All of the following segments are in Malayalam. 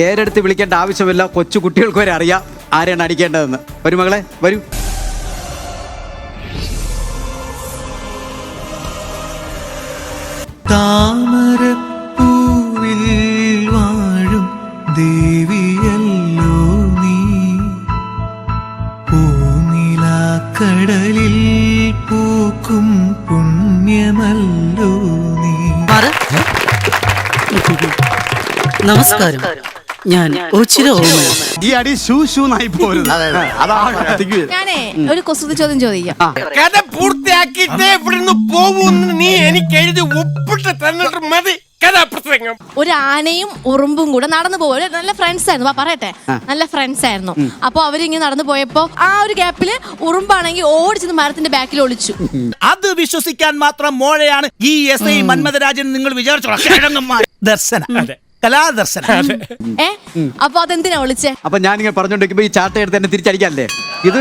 പേരെടുത്ത് വിളിക്കേണ്ട ആവശ്യമില്ല. കൊച്ചു കുട്ടികൾക്ക് വരെ അറിയാം ആരെയാണ് അടിക്കേണ്ടതെന്ന്. വരും മകളെ വരൂ. താമരപ്പൂവിൽ വാഴും ദേവിയല്ലോ നീ. പൂനിലാക്കടലിൽ പൂക്കും പുണ്യമല്ലോ നീ. നമസ്കാരം. ഞാൻ ഈ അടി ഷൂ ഷൂ നായി പോരുത്. ഞാനേ ഒരു കുസൃതി ചോദ്യം ചോദിക്കാം. കഥ പൂർത്തിയാക്കിയിട്ടേ ഇവിടുന്ന് പോവൂന്ന് നീ എനിക്ക് എഴുതി ഒപ്പിട്ട് തന്നിട്ട് മതി. കഥാപ്രസംഗം ഒരു ആനയും ഉറുമ്പും കൂടെ നടന്നു പോകും നല്ല ഫ്രണ്ട്സ് ആയിരുന്നു. വാ പറയട്ടെ. നല്ല ഫ്രണ്ട്സ് ആയിരുന്നു. അപ്പൊ അവരിങ്ങനെ നടന്നു പോയപ്പോ ആ ഒരു ഗ്യാപ്പിൽ ഉറുമ്പാണെങ്കിൽ ഓടിച്ചെന്ന് മരത്തിന്റെ ബാക്കിൽ ഒളിച്ചു. അത് വിശ്വസിക്കാൻ മാത്രം മോഴയാണ് ഈ എസ് ഐ മന്മഥരാജൻ നിങ്ങൾ വിചാരിച്ചോളാം. ദർശന. കലാദർശന. ഏ? അപ്പൊ അതെന്തിനാ ഒളിച്ചേ അപ്പൊ ഞാനിങ്ങനെ പറഞ്ഞോണ്ടിരിക്കുമ്പോ ഈ ചാട്ട എടുത്ത് എന്നെ തിരിച്ചടിക്കാല്ലേ ഇത്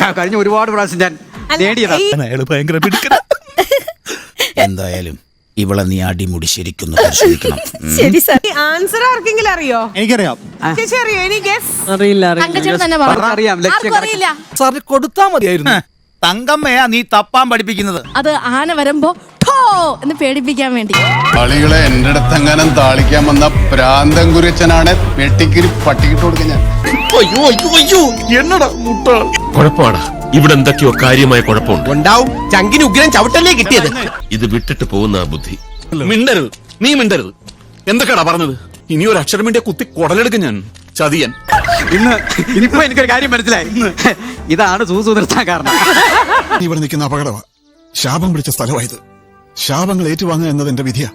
ക- കഴിഞ്ഞ ഒരുപാട് പ്രാവശ്യം ഞാൻ നേടിയതാ. അയാൾ ഭയങ്കര എന്തായാലും ഇവളെ നീ അടിമുടി ശരിക്കൊന്ന് പരിശോധിക്കണം. ശരി സാർ. ആൻസർ ആർക്കെങ്കിലും അറിയോ? എനിക്കറിയാം. ചേച്ചി അറിയോ? എനി ഗസ് തങ്കച്ചേട്ടൻ തന്നെ പറഞ്ഞു അറിയാം, ലക്ഷ്യം ആർക്കും അറിയില്ല. സാറിന് കൊടുത്താ മതിയായിരുന്നു. തങ്കമ്മയാ നീ തപ്പാൻ പഠിപ്പിക്കുന്നത്. അത് ആന വരുമ്പോ എന്ന് പേടിപ്പിക്കാൻ വേണ്ടി. കളികളെ എന്റെ അടുത്തെങ്ങാനും താളിക്കാൻ വന്ന പ്രാന്തം കുരിച്ചനാണ് വെട്ടിക്കിരി പട്ടിക്കിട്ട് കൊടുക്കാൻ ഞാൻ. അയ്യോ അയ്യോ അയ്യോ. എന്നടാ മുട്ട? കുഴപ്പമാടാ. ഇവിടെ എന്തൊക്കെയോ കാര്യമായ കുഴപ്പമുണ്ട്. ഉണ്ടാവും. ചങ്കിന് ഉഗ്രം ചവിട്ടല്ലേ കിട്ടിയത്? ഇത് വിട്ടിട്ട് പോകുന്ന ബുദ്ധി. മിണ്ടരുത്. നീ മിണ്ടരുത്. എന്തൊക്കെയാടാ പറഞ്ഞത്? ഇനി ഒരു അക്ഷരം വേണ്ടിയ കുത്തി കുടലെടുക്കും ഞാൻ. ചതിയൻ. ഇന്ന് ഇപ്പൊ എനിക്കൊരു കാര്യം മനസ്സിലായി. ഇതാണ് സൂസു നിർത്താൻ കാരണം. ഇവിടെ നിൽക്കുന്ന അപകടമാ. ശാപം പിടിച്ച സ്ഥലമായത് ശാപങ്ങൾ ഏറ്റുവാങ്ങുക എന്നത് എന്റെ വിധിയാ.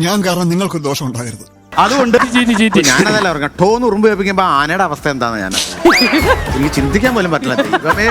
ഞാൻ കാരണം നിങ്ങൾക്കൊരു ദോഷം ഉണ്ടാകരുത്. അതുകൊണ്ട് ഞാനതല്ല പറഞ്ഞ. ടോന്ന് ഉറുമ്പ് കേൾപ്പിക്കുമ്പോ ആനയുടെ അവസ്ഥ എന്താന്ന് ഞാൻ എനിക്ക് ചിന്തിക്കാൻ പോലും പറ്റില്ല. ദൈവമേ.